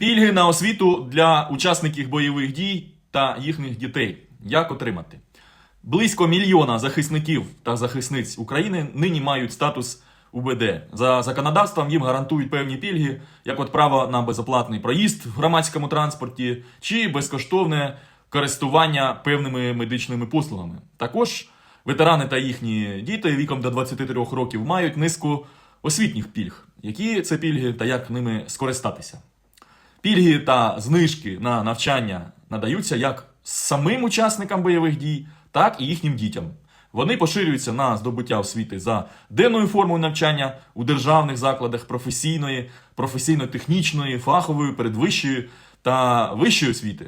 Пільги на освіту для учасників бойових дій та їхніх дітей. Як отримати? Близько мільйона захисників та захисниць України нині мають статус УБД. За законодавством їм гарантують певні пільги, як от право на безоплатний проїзд в громадському транспорті чи безкоштовне користування певними медичними послугами. Також ветерани та їхні діти віком до 23 років мають низку освітніх пільг. Які це пільги та як ними скористатися? Пільги та знижки на навчання надаються як самим учасникам бойових дій, так і їхнім дітям. Вони поширюються на здобуття освіти за денною формою навчання у державних закладах професійної, професійно-технічної, фахової, передвищої та вищої освіти.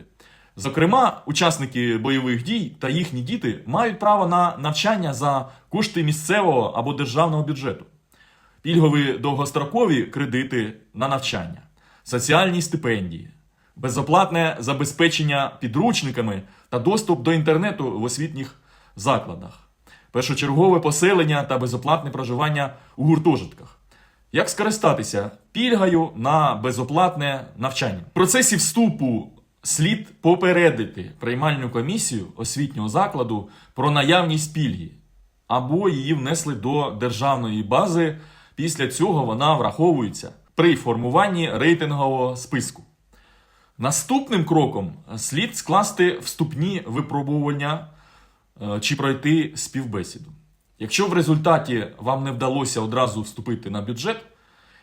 Зокрема, учасники бойових дій та їхні діти мають право на навчання за кошти місцевого або державного бюджету пільгові довгострокові кредити на навчання, соціальні стипендії, безоплатне забезпечення підручниками та доступ до інтернету в освітніх закладах, першочергове поселення та безоплатне проживання у гуртожитках. Як скористатися пільгою на безоплатне навчання? В процесі вступу слід попередити приймальну комісію освітнього закладу про наявність пільги або її внесли до державної бази. Після цього вона враховується при формуванні рейтингового списку. Наступним кроком слід скласти вступні випробування е, чи пройти співбесіду. Якщо в результаті вам не вдалося одразу вступити на бюджет,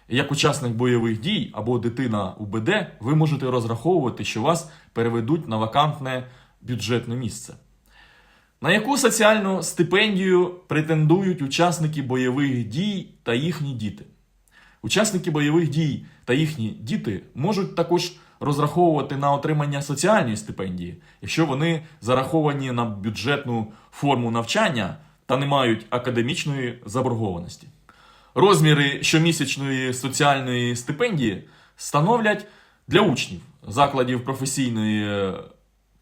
як учасник бойових дій або дитина УБД, ви можете розраховувати, що вас переведуть на вакантне бюджетне місце. На яку соціальну стипендію претендують учасники бойових дій та їхні діти? Учасники бойових дій та їхні діти можуть також розраховувати на отримання соціальної стипендії, якщо вони зараховані на бюджетну форму навчання та не мають академічної заборгованості. Розміри щомісячної соціальної стипендії становлять для учнів закладів професійної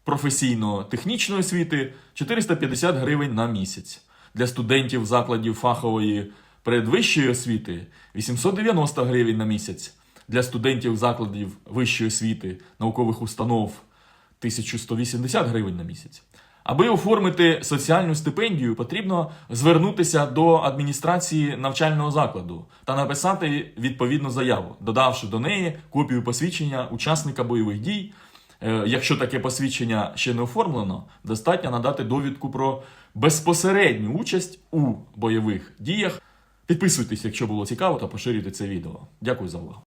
професійно-технічної освіти 450 гривень на місяць. Для студентів закладів фахової передвищої освіти 890 гривень на місяць. Для студентів закладів вищої освіти наукових установ 1180 гривень на місяць. Аби оформити соціальну стипендію, потрібно звернутися до адміністрації навчального закладу та написати відповідну заяву, додавши до неї копію посвідчення учасника бойових дій. Е, Якщо таке посвідчення ще не оформлено, достатньо надати довідку про безпосередню участь у бойових діях. Підписуйтесь, якщо було цікаво, та поширюйте це відео. Дякую за увагу.